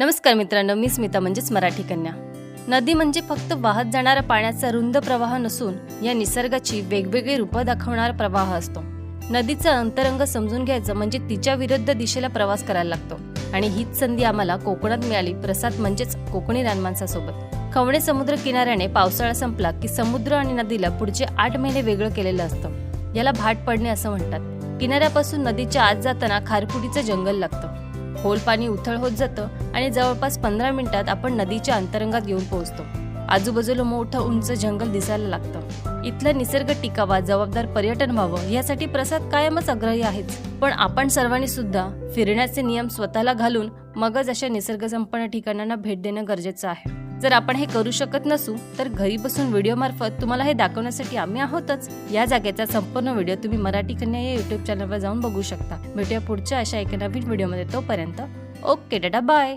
नमस्कार मित्रांनो मी स्मिता म्हणजेच मराठी कन्या. नदी म्हणजे फक्त वाहत जाणारा पाण्याचा रुंद प्रवाह नसून या निसर्गाची वेगवेगळी रूपं दाखवणारा प्रवाह असतो. नदीचा अंतरंग समजून घ्यायचं म्हणजे तिच्या विरुद्ध दिशेला प्रवास करायला लागतो. आणि हीच संधी आम्हाला कोकणात मिळाली प्रसाद म्हणजेच कोकणी रानमाणसासोबत खवणे समुद्र किनाऱ्याने पावसाळा संपला की समुद्र आणि नदीला पुढचे आठ महिने वेगळं केलेलं असतं. याला भाट पडणे असं म्हणतात. किनाऱ्यापासून नदीच्या आत जाताना खारफुटीचं जंगल लागतं. खोल पाणी उथळ होत जातं आणि जवळपास पंधरा मिनिटात आपण नदीच्या अंतरंगात येऊन पोहोचतो. आजूबाजूला मोठं उंच जंगल दिसायला लागतं. इथलं निसर्ग टिकावा जबाबदार पर्यटन व्हावं यासाठी प्रसाद कायमच आग्रही आहेच. पण आपण सर्वांनी सुद्धा फिरण्याचे नियम स्वतःला घालून मगच अशा निसर्गसंपन्न ठिकाणांना भेट देणं गरजेचं आहे. जर आपण हे करू शकत नसू तर घरी बसून व्हिडिओ मार्फत तुम्हाला हे दाखवण्यासाठी आम्ही आहोतच. या जागेचा संपूर्ण व्हिडिओ तुम्ही मराठी कन्या या युट्यूब चॅनलवर जाऊन बघू शकता. भेटूया पुढच्या अशा एका नवीन व्हिडिओमध्ये तोपर्यंत. Okay tata bye